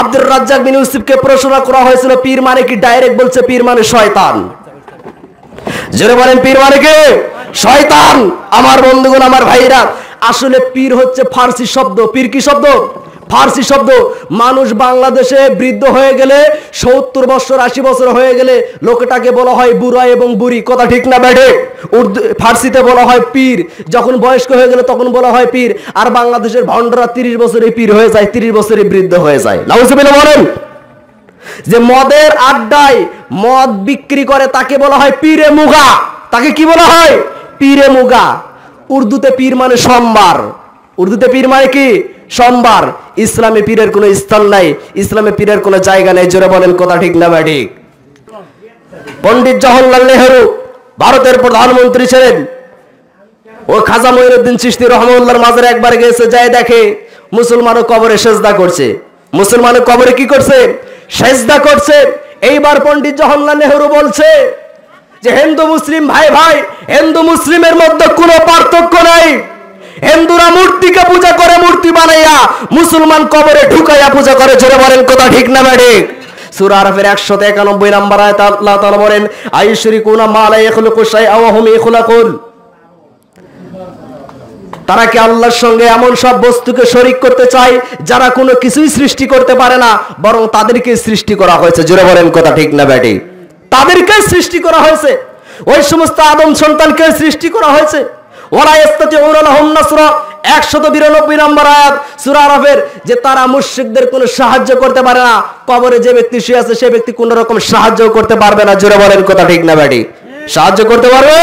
আব্দুর রাজ্জাক বিন ইউসুফকে প্রশ্ন করা হয়েছিল পীর মানে কি? ডাইরেক্ট বলছে পীর মানে শয়তান। জোরে বলেন, পীর মানে কি? শয়তান। আমার বন্ধুগণ, আমার ভাইরা, আসলে পীর হচ্ছে ফার্সি শব্দ। পীর কি শব্দ? ফার্সি শব্দ, মানুষ বাংলাদেশে বৃদ্ধ হয়ে গেলে, সত্তর বছর, আশি বছর হয়ে গেলে লোকটাকে বলা হয় বুড়া এবং বুড়ি। কথা ঠিক না ব্যাঠে? উর্দু, ফার্সিতে বলা হয় পীর। যখন বয়স্ক হয়ে গেলে তখন বলা হয় পীর। আর বাংলাদেশের ভণ্ডরা তিরিশ বছরে পীর হয়ে যায়, তিরিশ বছরে বৃদ্ধ হয়ে যায়। লাউসবিল্লা বলেন যে মদের আড্ডায় মদ বিক্রি করে তাকে বলা হয় পীরে মুগা। তাকে কি বলা হয়? পীরে মুগা। উর্দুতে পীর মানে সোমবার উর্দুতে পীর মানে কি? সোমবার। ইসলামে পীরের কোনো স্থান নাই। ইসলামে পীরের কোনো জায়গা নেই। জোরে বলেন কথা ঠিক না ঠিক? পণ্ডিত জওহরলাল নেহরু ভারতের প্রধানমন্ত্রী ছিলেন। ও খাজা মঈনুদ্দিন চিশতি রহমউল্লাহর মাজারে একবার গেছে, যায় দেখে মুসলমানও কবরে সেজদা করছে। মুসলমানও কবরে কি করছে? সেজদা করছে। এইবার পণ্ডিত জওহরলাল নেহরু বলছে যে, হিন্দু, মুসলিম ভাই ভাই হিন্দু, মুসলিমের মধ্যে কোনো পার্থক্য হিন্দুরা মূর্তিকে পূজা করে, মূর্তি বানাইয়া মুসলমান কবরে ঢুকাইয়া পূজা করে। জোরে বলেন কথা ঠিক না ঠিক সূরা আরাফের 191 নম্বর আয়াত আল্লাহ তাআলা বলেন আইশরিকুনা মা লা ইয়াখলুকু শাইআ ওয়া হুম ইয়াখলাকুন তারা কি আল্লাহর সঙ্গে এমন সব বস্তুকে শরিক করতে চায়, যারা কোনো কিছুই সৃষ্টি করতে পারে না, বরং তাদেরকে সৃষ্টি করা হয়েছে? জোরে বলেন কথা ঠিক না ব্যাটি তাদেরকে সৃষ্টি করা হয়েছে। ওই সমস্ত আদম সন্তানকে সৃষ্টি করা হয়েছে। ওরা ইস্তাতি ওরালাহুম নাসরা 192 নম্বর আয়াত, সূরা আরাফের, যে তারা মুশরিকদের কোনো সাহায্য করতে পারে না, কবরে যে ব্যক্তি শুয়ে আছে, সে ব্যক্তি কোনো রকম সাহায্য করতে পারবে না। জোরে বলেন কথা ঠিক না ব্যাটি? সাহায্য করতে পারবে?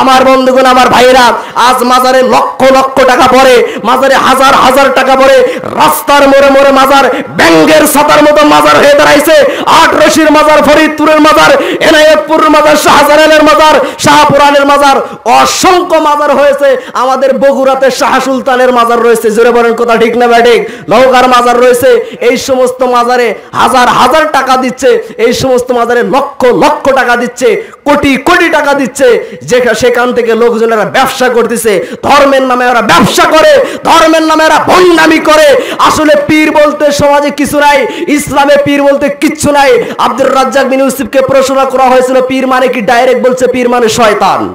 আমার বন্ধুগণ, আমার ভাইরা আজ মাজারে লক্ষ লক্ষ টাকা পড়ে, মাজারে হাজার হাজার টাকা পড়ে, রাস্তার মোড়ে মোড়ে মাজার, ব্যাঙ্গের সাতার মতো মাজার হয়ে দাঁড়াইছে। আট রশির মাজার, ফরিদপুরের মাজার এনায়তপুর মাজার, শাহজালালের মাজার, শাহপুরানের মাজার, অসংখ্য মাজার হয়েছে। আমাদের বগুড়াতে শাহ সুলতানের মাজার রয়েছে। জোরে বলেন কথা ঠিক না ব্যাঠিক নৌকার মাজার রয়েছে। এই সমস্ত মাজারে হাজার হাজার টাকা দিচ্ছে। এই সমস্ত মাজারে লক্ষ লক্ষ টাকা দিচ্ছে। কোটি কোটি টাকা দিচ্ছে। যেখানে সেখান থেকে লোকজনেরা ব্যবসা করতেছে। ধর্মের নামে ওরা ব্যবসা করে, ধর্মের নামে ওরা ভণ্ডামি করে। আসলে পীর বলতে সমাজে কিছু নাই, ইসলামে পীর বলতে কিচ্ছু নাই। আব্দুর রাজ্জাক বিন ইউসুফকে প্রশ্ন করা হয়েছিল, পীর মানে কি? ডাইরেক্ট বলছে, পীর মানে শয়তান।